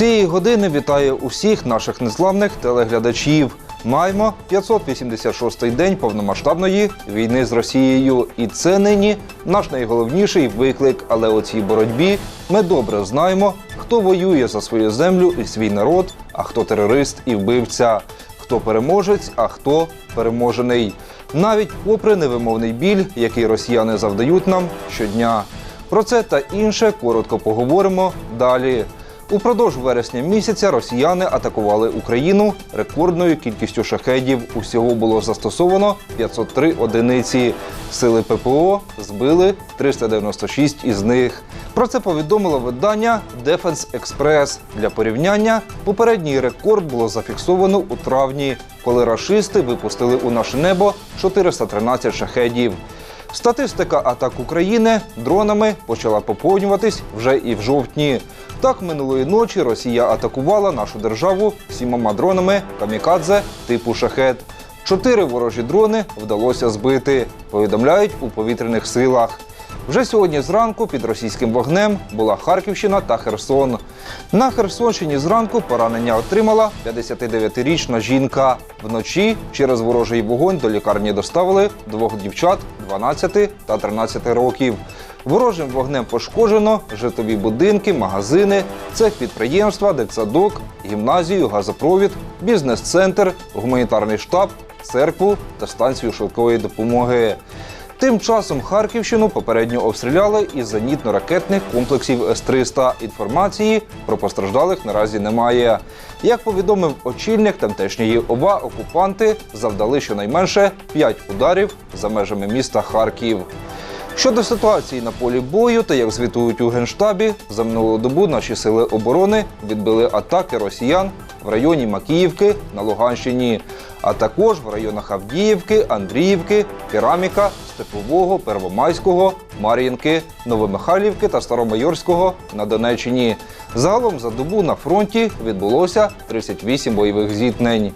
Цієї години вітаю усіх наших незламних телеглядачів. Маємо 586-й день повномасштабної війни з Росією, і це нині наш найголовніший виклик. Але у цій боротьбі ми добре знаємо, хто воює за свою землю і свій народ, а хто терорист і вбивця, хто переможець, а хто переможений. Навіть попри невимовний біль, який росіяни завдають нам щодня. Про це та інше коротко поговоримо далі. Упродовж вересня місяця росіяни атакували Україну рекордною кількістю шахедів. Усього було застосовано 503 одиниці. Сили ППО збили 396 із них. Про це повідомило видання Defense Express. Для порівняння попередній рекорд було зафіксовано у травні, коли рашисти випустили у наше небо 413 шахедів. Статистика атак України дронами почала поповнюватись вже і в жовтні. Так, минулої ночі Росія атакувала нашу державу сімома дронами камікадзе типу шахет. Чотири ворожі дрони вдалося збити, повідомляють у повітряних силах. Вже сьогодні зранку під російським вогнем була Харківщина та Херсон. На Херсонщині зранку поранення отримала 59-річна жінка. Вночі через ворожий вогонь до лікарні доставили двох дівчат 12 та 13 років. Ворожим вогнем пошкоджено житлові будинки, магазини, цех підприємства, дитсадок, гімназію, газопровід, бізнес-центр, гуманітарний штаб, церкву та станцію швидкої допомоги. Тим часом Харківщину попередньо обстріляли із зенітно-ракетних комплексів С-300. Інформації про постраждалих наразі немає. Як повідомив очільник тамтешньої ОВА, окупанти завдали щонайменше 5 ударів за межами міста Харків. Щодо ситуації на полі бою, та як звітують у генштабі, за минулу добу наші сили оборони відбили атаки росіян в районі Макіївки на Луганщині, а також в районах Авдіївки, Андріївки, Кераміка, Степового, Первомайського, Мар'їнки, Новомихайлівки та Старомайорського на Донеччині. Загалом за добу на фронті відбулося 38 бойових зіткнень.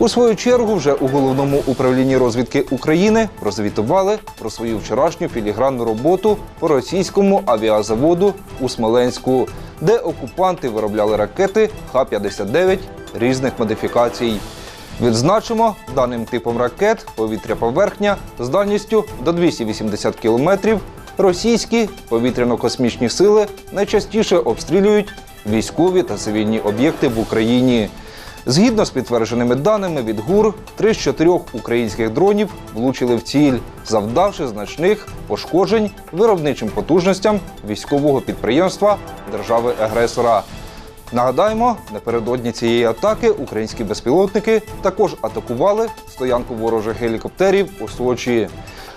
У свою чергу, вже у головному управлінні розвідки України прозвітували про свою вчорашню філігранну роботу по російському авіазаводу у Смоленську, де окупанти виробляли ракети Х-59 різних модифікацій. Відзначимо, даним типом ракет повітря-поверхня з дальністю до 280 кілометрів російські повітряно-космічні сили найчастіше обстрілюють військові та цивільні об'єкти в Україні. Згідно з підтвердженими даними від ГУР, три з чотирьох українських дронів влучили в ціль, завдавши значних пошкоджень виробничим потужностям військового підприємства держави-агресора. Нагадаємо, напередодні цієї атаки українські безпілотники також атакували стоянку ворожих гелікоптерів у Сочі.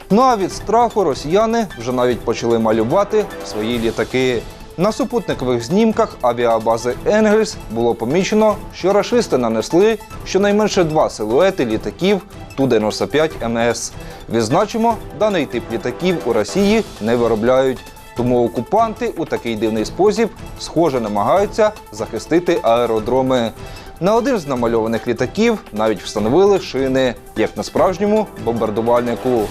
Ну а від страху росіяни вже навіть почали малювати свої літаки. На супутникових знімках авіабази Енгельс було помічено, що рашисти нанесли щонайменше два силуети літаків Ту-95 МС. Відзначимо, даний тип літаків у Росії не виробляють. Тому окупанти у такий дивний спосіб, схоже, намагаються захистити аеродроми. На один з намальованих літаків навіть встановили шини, як на справжньому бомбардувальнику.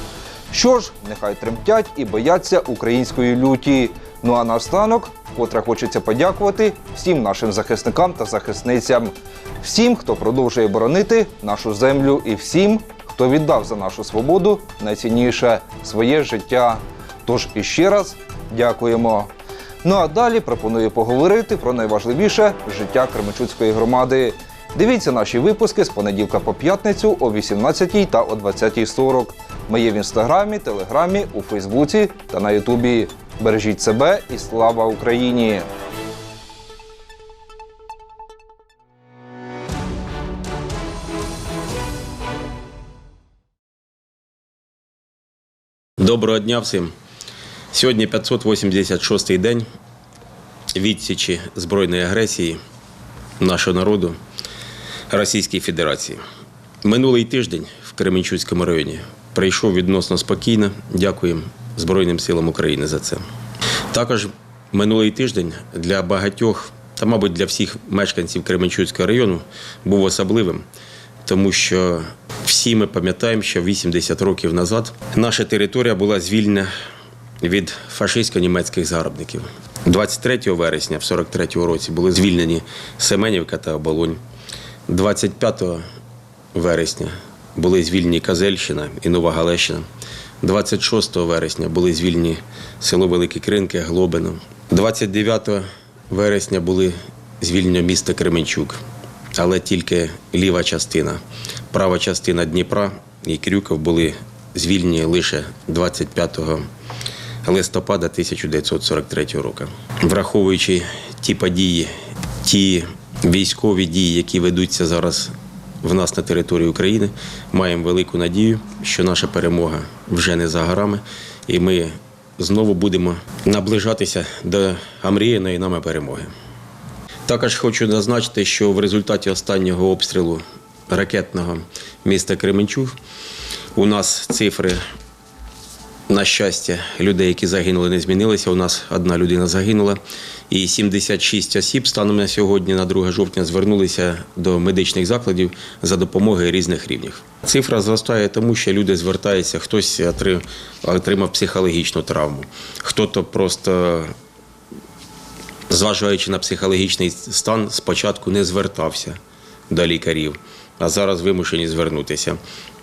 Що ж, нехай тремтять і бояться української люті. Ну а наостанок, вкотре хочеться подякувати всім нашим захисникам та захисницям, всім, хто продовжує боронити нашу землю, і всім, хто віддав за нашу свободу найцінніше своє життя. Тож іще раз дякуємо. Ну а далі пропоную поговорити про найважливіше життя Кременчуцької громади. Дивіться наші випуски з понеділка по п'ятницю о 18 та о 20.40. Ми є в інстаграмі, телеграмі, у Фейсбуці та на Ютубі. Бережіть себе і слава Україні! Доброго дня всім. Сьогодні 586-й день відсічі збройної агресії нашого народу Російської Федерації. Минулий тиждень в Кременчуцькому районі прийшов відносно спокійно. Дякуємо Збройним силам України за це. Також минулий тиждень для багатьох та, мабуть, для всіх мешканців Кременчуцького району був особливим, тому що всі ми пам'ятаємо, що 80 років назад наша територія була звільнена від фашистсько-німецьких загарбників. 23 вересня в 43 році були звільнені Семенівка та Оболонь. 25 вересня були звільнені Казельщина і Нова Галещина. 26 вересня були звільнені село Великі Кринки, Глобино. 29 вересня були звільнені місто Кременчук, але тільки ліва частина. Права частина Дніпра і Крюков були звільнені лише 25 листопада 1943 року. Враховуючи ті події, ті військові дії, які ведуться зараз в нас на території України, маємо велику надію, що наша перемога вже не за горами, і ми знову будемо наближатися до омріяної нами перемоги. Також хочу зазначити, що в результаті останнього обстрілу ракетного міста Кременчуг у нас цифри на щастя, людей, які загинули, не змінилися. У нас одна людина загинула, і 76 осіб станом на сьогодні, на 2 жовтня, звернулися до медичних закладів за допомогою різних рівнів. Цифра зростає, тому що люди звертаються, хтось отримав психологічну травму, хто-то просто зважаючи на психологічний стан, спочатку не звертався до лікарів, а зараз вимушені звернутися.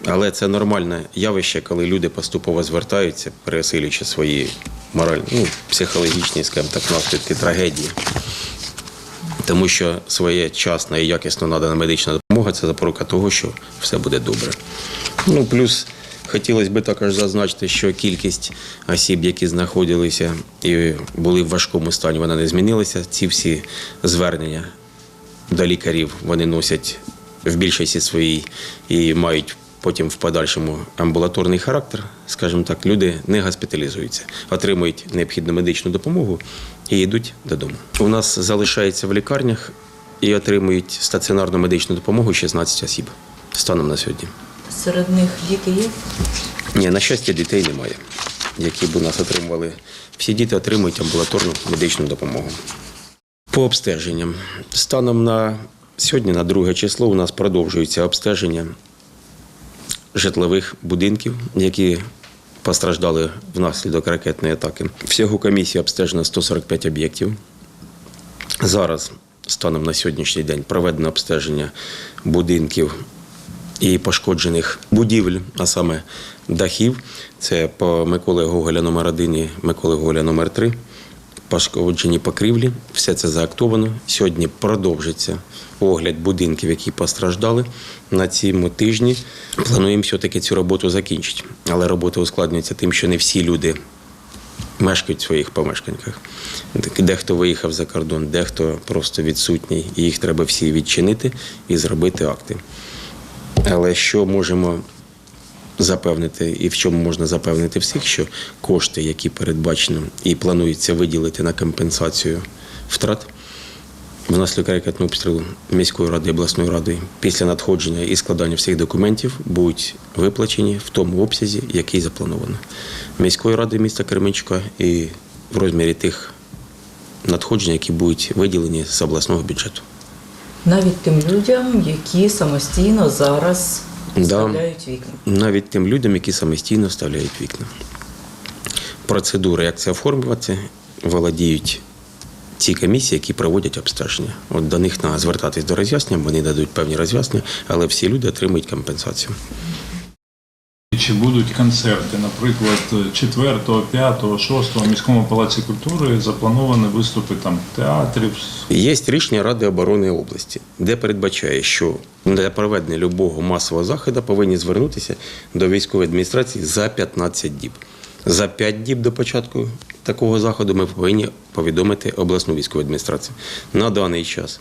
Але це нормальне явище, коли люди поступово звертаються, пересилюючи свої моральні, ну, психологічні, скажімо так, наслідки трагедії. Тому що своєчасна і якісно надана медична допомога це запорука того, що все буде добре. Ну, плюс хотілося б також зазначити, що кількість осіб, які знаходилися і були в важкому стані, вона не змінилася. Ці всі звернення до лікарів вони носять в більшості своїй і мають потім в подальшому амбулаторний характер. Скажімо так, люди не госпіталізуються, отримують необхідну медичну допомогу і йдуть додому. У нас залишається в лікарнях і отримують стаціонарну медичну допомогу 16 осіб станом на сьогодні. Серед них діти є. Ні, на щастя, дітей немає, які б у нас отримували. Всі діти отримують амбулаторну медичну допомогу. По обстеженням. Станом на сьогодні, на друге число, у нас продовжується обстеження житлових будинків, які постраждали внаслідок ракетної атаки. Всього комісії обстежено 145 об'єктів. Зараз, станом на сьогоднішній день, проведено обстеження будинків і пошкоджених будівель, а саме дахів. Це по Миколи Гоголя номер 1 і Миколи Гоголя номер 3 Пошкоджені покрівлі, все це заактовано. Сьогодні продовжиться огляд будинків, які постраждали на цьому тижні. Плануємо все-таки цю роботу закінчити. Але робота ускладнюється тим, що не всі люди мешкають в своїх помешканнях. Дехто виїхав за кордон, дехто просто відсутній, і їх треба всі відчинити і зробити акти. Але що можемо запевнити, і в чому можна запевнити всіх, що кошти, які передбачено і планується виділити на компенсацію втрат внаслідок ракетного обстрілу міської ради обласної ради після надходження і складання всіх документів будуть виплачені в тому обсязі, який заплановано міської ради міста Кременчука і в розмірі тих надходжень, які будуть виділені з обласного бюджету. Навіть тим людям, які самостійно зараз Да. вставляють вікна. навіть тим людям, які самостійно вставляють вікна. Процедури, як це оформлювати, володіють ці комісії, які проводять обстеження. От до них треба звертатись до роз'яснення, вони дадуть певні роз'яснення, але всі люди отримують компенсацію. Чи будуть концерти, наприклад, 4, 5, 6 в міському палаці культури заплановані виступи там театрів. Є рішення Ради оборони області, де передбачає, що для проведення любого масового заходу повинні звернутися до військової адміністрації за 15 діб. За 5 діб до початку такого заходу ми повинні повідомити обласну військову адміністрацію. На даний час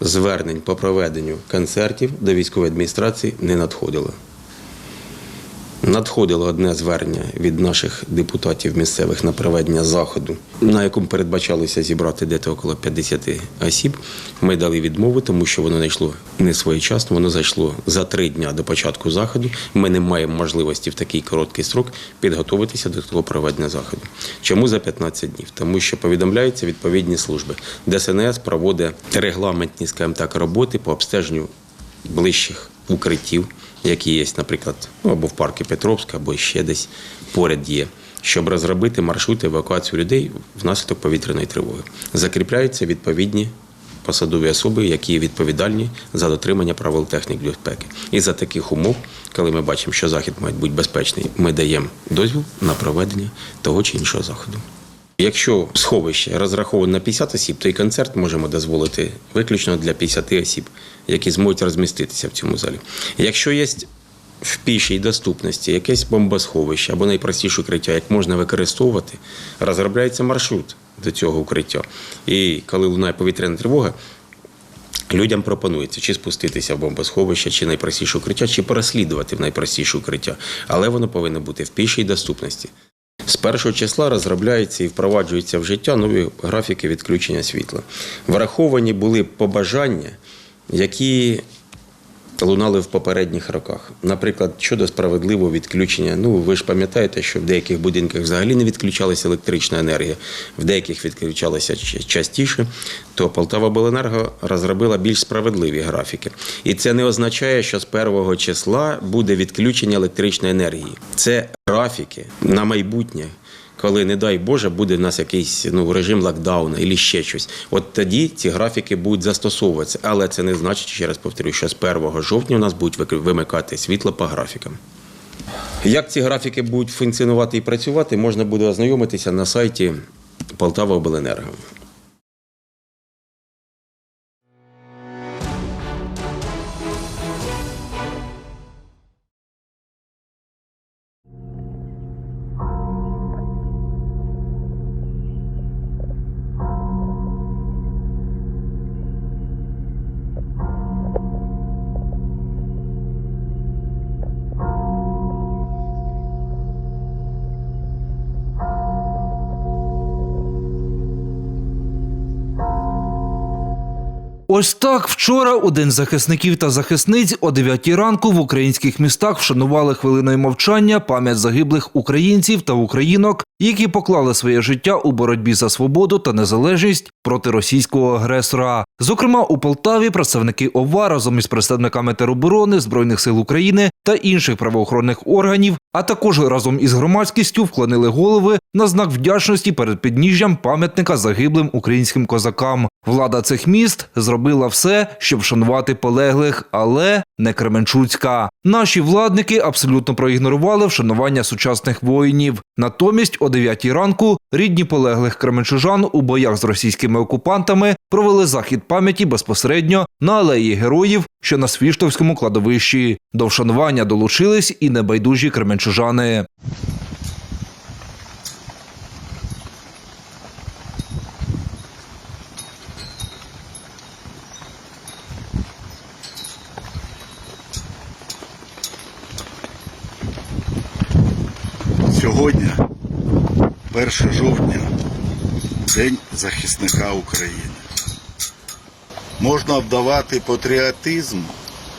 звернень по проведенню концертів до військової адміністрації не надходило. Надходило одне звернення від наших депутатів місцевих на проведення заходу, на якому передбачалося зібрати десь около 50 осіб. Ми дали відмову, тому що воно не йшло не своєчасно, воно зайшло за три дня до початку заходу. Ми не маємо можливості в такий короткий срок підготуватися до того проведення заходу. Чому за 15 днів? Тому що повідомляються відповідні служби. ДСНС проводить регламентні, скажімо так, роботи по обстеженню ближчих укриттів, які є, наприклад, ну, або в парку Петровська, або ще десь поряд є. щоб розробити маршрути евакуації людей внаслідок повітряної тривоги. Закріпляються відповідні посадові особи, які відповідальні за дотримання правил технік безпеки. І за таких умов, коли ми бачимо, що захід має бути безпечний, ми даємо дозвіл на проведення того чи іншого заходу. Якщо сховище розраховане на 50 осіб, то і концерт можемо дозволити виключно для 50 осіб, які зможуть розміститися в цьому залі. Якщо є в пішій доступності якесь бомбосховище або найпростіше укриття, як можна використовувати, розробляється маршрут до цього укриття. І коли лунає повітряна тривога, Людям пропонується чи спуститися в бомбосховище, чи найпростіше укриття, чи переслідувати в найпростіше укриття, але воно повинно бути в пішій доступності. З 1 числа розробляються і впроваджуються в життя нові графіки відключення світла. Враховані були побажання, які лунали в попередніх роках. Наприклад, щодо справедливого відключення. Ну, ви ж пам'ятаєте, що в деяких будинках взагалі не відключалася електрична енергія, в деяких відключалася частіше, то Полтавабленерго розробила більш справедливі графіки. І це не означає, що з першого числа буде відключення електричної енергії. Це графіки на майбутнє. Коли, не дай Боже, буде в нас якийсь ну, режим локдауну або ще щось. От тоді ці графіки будуть застосовуватися. Але це не значить, ще раз повторюю, що з 1 жовтня у нас будуть вимикати світло по графікам. Як ці графіки будуть функціонувати і працювати, можна буде ознайомитися на сайті Полтава Обленерго. Ось так вчора у День захисників та захисниць о 9 ранку в українських містах вшанували хвилиною мовчання пам'ять загиблих українців та українок, які поклали своє життя у боротьбі за свободу та незалежність проти російського агресора. Зокрема, у Полтаві представники ОВА разом із представниками тероборони Збройних сил України та інших правоохоронних органів, а також разом із громадськістю вклонили голови на знак вдячності перед підніжжям пам'ятника загиблим українським козакам. Влада цих міст зробила все, щоб вшанувати полеглих, але не Кременчуцька. Наші владники абсолютно проігнорували вшанування сучасних воїнів. Натомість, о 9 ранку, рідні полеглих кременчужан у боях з російськими окупантами провели захід пам'яті безпосередньо на алеї героїв, що на Свіштовському кладовищі. До вшанування долучились і небайдужі кременчужани. Сьогодні, 1 жовтня, День захисника України. Можна вдавати патріотизм,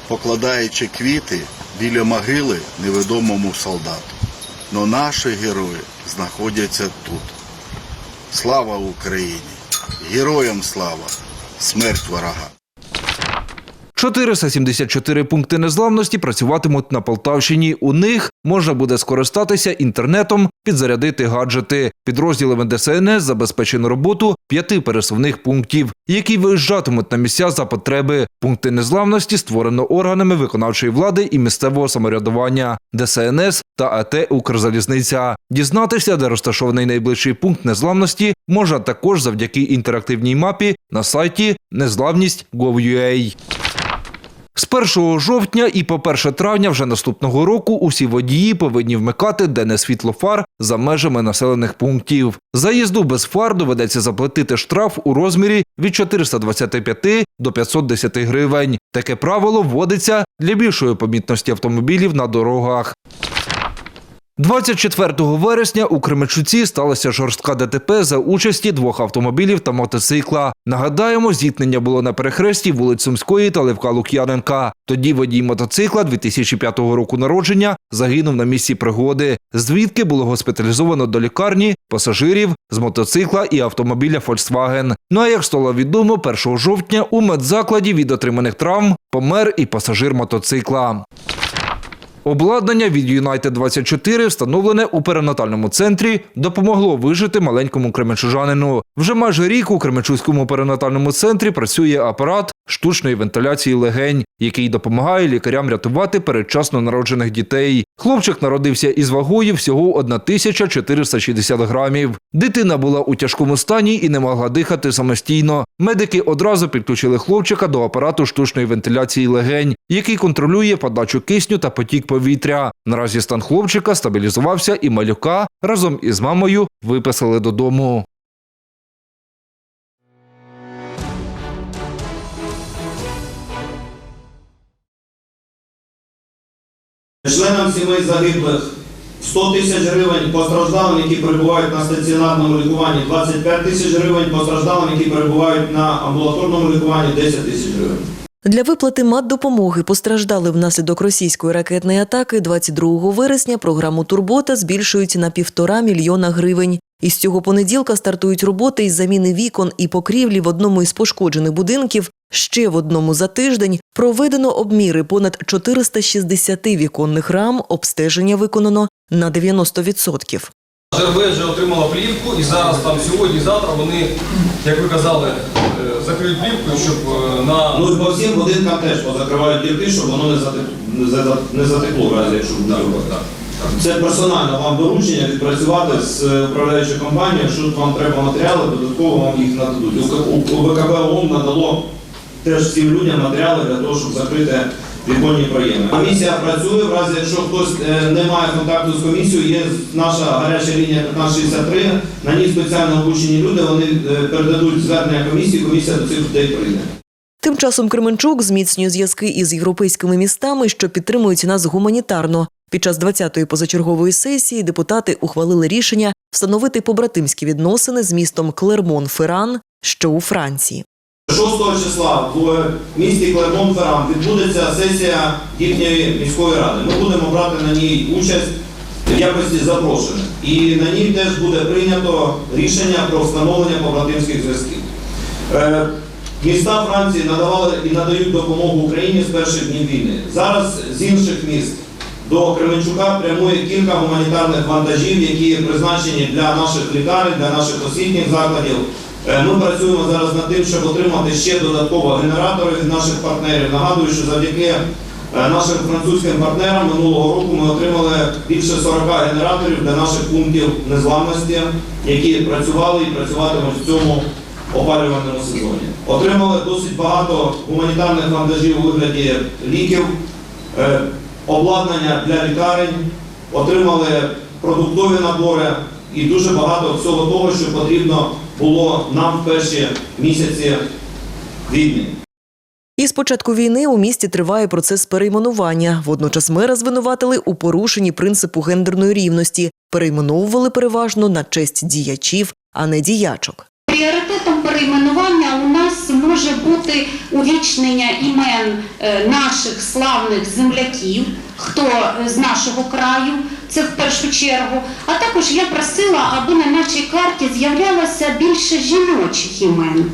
покладаючи квіти біля могили невідомому солдату. Но наші герої знаходяться тут. Слава Україні! Героям слава! Смерть ворога! 474 пункти незламності працюватимуть на Полтавщині. У них можна буде скористатися інтернетом, підзарядити гаджети. Підрозділами ДСНС забезпечено роботу п'яти пересувних пунктів, які виїжджатимуть на місця за потреби. Пункти незламності створено органами виконавчої влади і місцевого самоврядування ДСНС та АТ Укрзалізниця. Дізнатися, де розташований найближчий пункт незламності, можна також завдяки інтерактивній мапі на сайті незламність.gov.ua. З 1 жовтня і по 1 травня вже наступного року усі водії повинні вмикати денне світло фар за межами населених пунктів. Заїзду без фар доведеться заплатити штраф у розмірі від 425 до 510 гривень. Таке правило вводиться для більшої помітності автомобілів на дорогах. 24 вересня у Кременчуці сталася жорстка ДТП за участі двох автомобілів та мотоцикла. Нагадаємо, зіткнення було на перехресті вулиць Сумської та Левка Лук'яненка. Тоді водій мотоцикла 2005 року народження загинув на місці пригоди. Звідки було госпіталізовано до лікарні пасажирів з мотоцикла і автомобіля Volkswagen. Ну а як стало відомо, 1 жовтня у медзакладі від отриманих травм помер і пасажир мотоцикла. Обладнання від United 24 встановлене у перинатальному центрі, допомогло вижити маленькому кременчужанину. Вже майже рік у Кременчуському перинатальному центрі працює апарат штучної вентиляції легень, який допомагає лікарям рятувати передчасно народжених дітей. Хлопчик народився із вагою всього 1460 грамів. Дитина була у тяжкому стані і не могла дихати самостійно. Медики одразу підключили хлопчика до апарату штучної вентиляції легень, який контролює подачу кисню та потік повітря. Наразі стан хлопчика стабілізувався, і малюка разом із мамою виписали додому. Членам сімей загиблих 100 тисяч гривень, постраждалим, які перебувають на стаціонарному лікуванні 25 тисяч гривень, постраждалим, які перебувають на амбулаторному лікуванні 10 тисяч гривень. Для виплати матдопомоги постраждали внаслідок російської ракетної атаки 22 вересня програму Турбота збільшують на півтора мільйона гривень. Із цього понеділка стартують роботи із заміни вікон і покрівлі в одному із пошкоджених будинків. Ще в одному за тиждень проведено обміри понад 460 віконних рам. Обстеження виконано на 90%. ЖРВ вже отримала плівку і зараз там сьогодні-завтра вони, як ви казали, е, закриють плівку, щоб е, на Ну і по всім будинкам теж позакривають дірки, щоб воно не затекло, не затекло, в разі, якщо буде. Це персонально вам доручення відпрацювати з е, управляючою компанією, якщо вам треба матеріали, додатково вам їх нададуть. У- У у ВКБ ООН надало теж всім людям матеріали для того, щоб закрити віконні проєми. Комісія працює, в разі якщо хтось е, не має контакту з комісією, є наша гаряча лінія 1563, на ній спеціально обучені люди, вони е, передадуть звернення комісії, комісія до цих людей прийде. Тим часом Кременчук зміцнює зв'язки із європейськими містами, що підтримують нас гуманітарно. Під час 20-ї позачергової сесії депутати ухвалили рішення встановити побратимські відносини з містом Клермон-Ферран, що у Франції. 6 числа в місті Клермон-Ферран відбудеться сесія їхньої міської ради. Ми будемо брати на ній участь в якості запрошених. І на ній теж буде прийнято рішення про встановлення побратимських зв'язків. Е, Міста Франції надавали і надають допомогу Україні з перших днів війни. Зараз з інших міст до Кременчука прямує кілька гуманітарних вантажів, які призначені для наших лікарень, для наших освітніх закладів. Е, Ми працюємо зараз над тим, щоб отримати ще додатково генератори від наших партнерів. Нагадую, що завдяки е, нашим французьким партнерам минулого року ми отримали більше 40 генераторів для наших пунктів незламності, які працювали і працюватимуть в цьому опалювальному сезоні. Отримали досить багато гуманітарних вантажів у вигляді ліків, е, обладнання для лікарень, отримали продуктові набори і дуже багато всього того, що потрібно було нам перші місяці війни. І з початку війни у місті триває процес перейменування. Водночас мера звинуватили у порушенні принципу гендерної рівності, перейменовували переважно на честь діячів, а не діячок. Пріоритетом перейменування у нас може бути увічнення імен е, наших славних земляків, хто е, з нашого краю, це в першу чергу. А також я просила, аби на нашій карті з'являлося більше жіночих імен.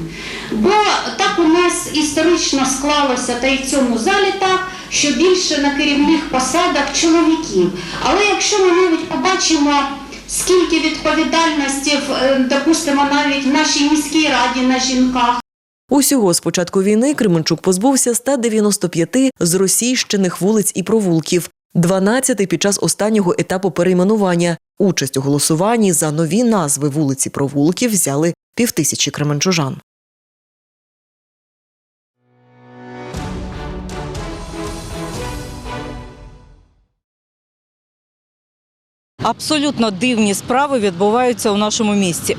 Бо так у нас історично склалося, та й в цьому залі так, що більше на керівних посадах чоловіків. Але якщо ми навіть побачимо скільки відповідальності, е, допустимо, навіть в нашій міській раді на жінках. Усього з початку війни Кременчук позбувся 195 зросійщених вулиць і провулків, 12 під час останнього етапу перейменування. Участь у голосуванні за нові назви вулиці провулків взяли півтисячі кременчужан. Абсолютно дивні справи відбуваються у нашому місті.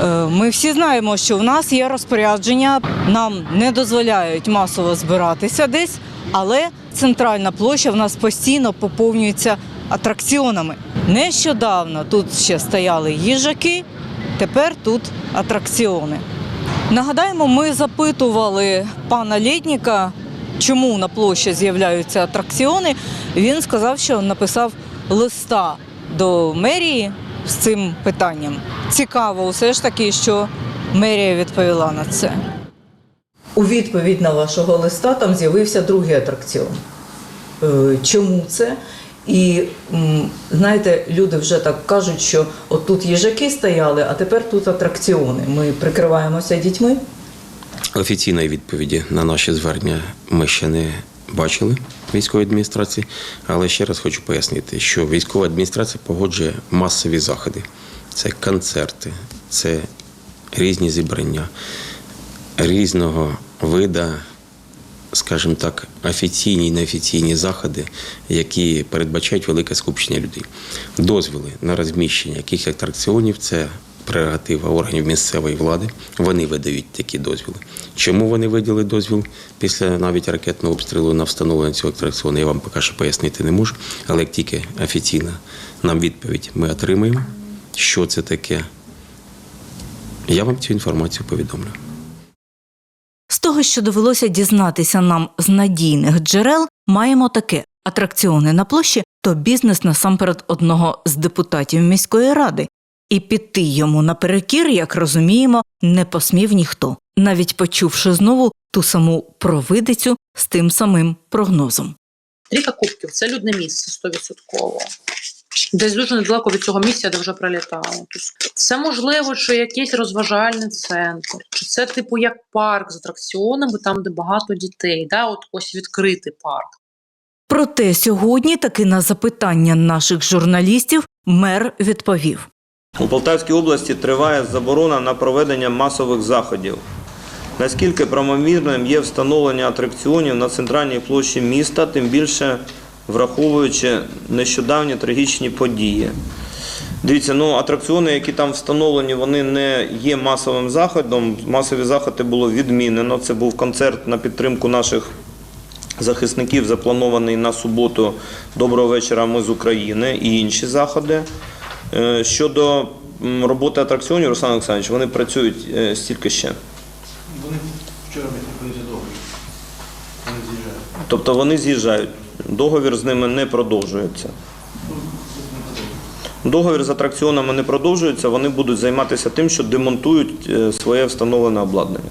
Е, Ми всі знаємо, що в нас є розпорядження, нам не дозволяють масово збиратися десь, але центральна площа в нас постійно поповнюється атракціонами. Нещодавно тут ще стояли їжаки, тепер тут атракціони. Нагадаємо, ми запитували пана Лєдніка, чому на площі з'являються атракціони. Він сказав, що написав листа до мерії з цим питанням. Цікаво, все ж таки, що мерія відповіла на це. У відповідь на вашого листа там з'явився другий атракціон. е, чому це. І знаєте, люди вже так кажуть, що от тут їжаки стояли, а тепер тут атракціони. Ми прикриваємося дітьми. Офіційної відповіді на наші звернення ми ще не бачили в військовій адміністрації, але ще раз хочу пояснити, що військова адміністрація погоджує масові заходи. Це концерти, це різні зібрання різного вида, скажімо так, офіційні і неофіційні заходи, які передбачають велике скупчення людей. Дозволи на розміщення якихось атракціонів це прерогатива органів місцевої влади. Вони видають такі дозвіли. Чому вони видали дозвіл після навіть ракетного обстрілу на встановлення цього атракціону, я вам поки що пояснити не можу. Але як тільки офіційна нам відповідь ми отримаємо, що це таке, я вам цю інформацію повідомлю. З того, що довелося дізнатися нам з надійних джерел, маємо таке: атракціони на площі то бізнес насамперед одного з депутатів міської ради, і піти йому наперекір, як розуміємо, не посмів ніхто, навіть почувши знову ту саму провидицю з тим самим прогнозом. Трійка кубків це людне місце 100%. Десь дуже недалеко від цього місця, де вже прилітало. Тобто це можливо, що якийсь розважальний центр, чи це типу як парк з атракціонами, там де багато дітей, да? от ось відкритий парк. Проте сьогодні таки на запитання наших журналістів мер відповів. У Полтавській області триває заборона на проведення масових заходів. Наскільки правомірним є встановлення атракціонів на центральній площі міста, тим більше враховуючи нещодавні трагічні події. Дивіться, ну атракціони, які там встановлені, вони не є масовим заходом. Масові заходи було відмінено. Це був концерт на підтримку наших захисників, запланований на суботу. Доброго вечора. Ми з України і інші заходи. Е, Щодо роботи атракціонів, Руслан Олександрович, вони працюють е, стільки ще. Вони вчора відповіли договір. Вони з'їжджають. Тобто вони з'їжджають. Договір з ними не продовжується. Договір з атракціонами не продовжується, вони будуть займатися тим, що демонтують е, своє встановлене обладнання.